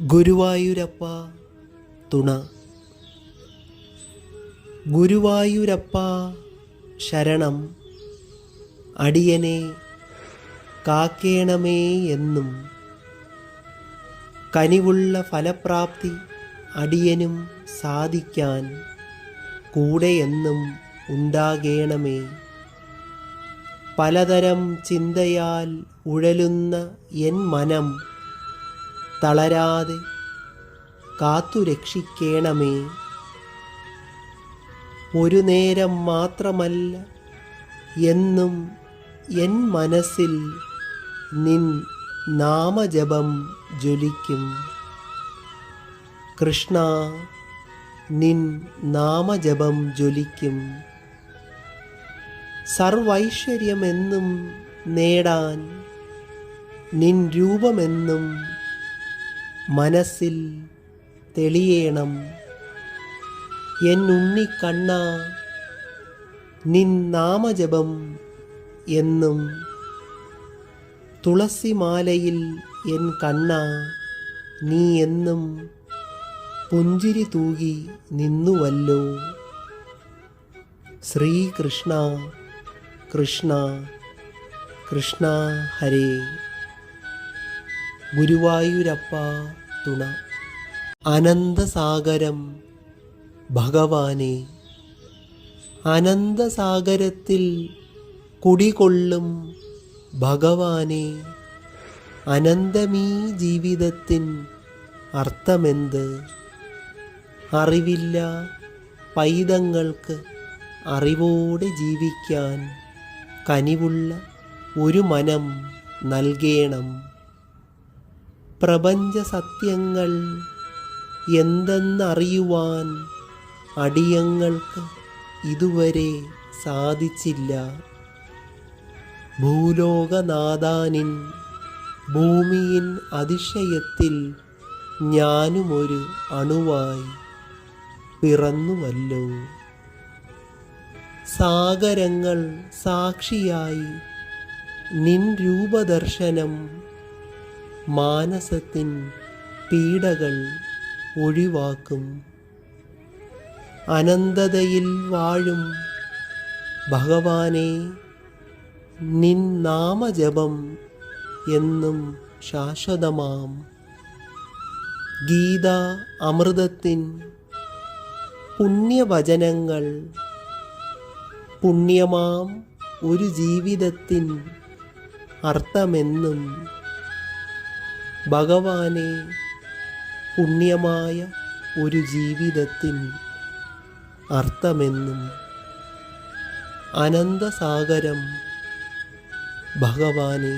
ഗുരുവായൂരപ്പ തുണ. ഗുരുവായൂരപ്പ ശരണം. അടിയനെ കാക്കേണമേ എന്നും. കനിവുള്ള ഫലപ്രാപ്തി അടിയനും സാധിക്കാൻ കൂടെയെന്നും ഉണ്ടാകേണമേ. പലതരം ചിന്തയാൽ ഉഴലുന്ന എൻ മനം തളരാതെ കാത്തുരക്ഷിക്കേണമേ ഒരു നേരം മാത്രമല്ല എന്നും എൻ മനസ്സിൽ നിൻ നാമജപം ജ്വലിക്കും. കൃഷ്ണ നിൻ നാമജപം ജ്വലിക്കും. സർവൈശ്വര്യമെന്നും നേടാൻ നിൻ രൂപമെന്നും മനസ്സിൽ തെളിയേണം. എൻ ഉണ്ണിക്കണ്ണ നിൻ നാമജപം എന്നും. തുളസിമാലയിൽ എൻ കണ്ണ നീ എന്നും. പുഞ്ചിരി തൂകി നിന്നുവല്ലോ. ശ്രീകൃഷ്ണ കൃഷ്ണ കൃഷ്ണ ഹരേ. ഗുരുവായൂരപ്പ തുണ. അനന്തസാഗരം ഭഗവാനെ. അനന്തസാഗരത്തിൽ കുടികൊള്ളും ഭഗവാനെ. അനന്തമീ ജീവിതത്തിൻ അർത്ഥമെന്ത്? അറിവില്ല പൈതങ്ങൾക്ക് അറിവോടെ ജീവിക്കാൻ കനിവുള്ള ഒരു മനം നൽകേണം. പ്രപഞ്ച സത്യങ്ങൾ എന്തെന്നറിയുവാൻ അടിയങ്ങൾക്ക് ഇതുവരെ സാധിച്ചില്ല. ഭൂലോകനാഥാനിൻ ഭൂമിയിൻ അതിശയത്തിൽ ഞാനുമൊരു അണുവായി പിറന്നുവല്ലോ. സാഗരങ്ങൾ സാക്ഷിയായി നിൻ രൂപദർശനം മാനസത്തിൻ പീഡകൾ ഒഴിവാക്കും. അനന്തതയിൽ വാഴും ഭഗവാനെ നിൻ നാമജപം എന്നും ശാശ്വതമാം. ഗീത അമൃതത്തിൻ പുണ്യവചനങ്ങൾ പുണ്യമാം ഒരു ജീവിതത്തിൻ അർത്ഥമെന്നും ഭഗവാനെ പുണ്യമായ ഒരു ജീവിതത്തിൻ അർത്ഥമെന്നും അനന്തസാഗരം ഭഗവാനെ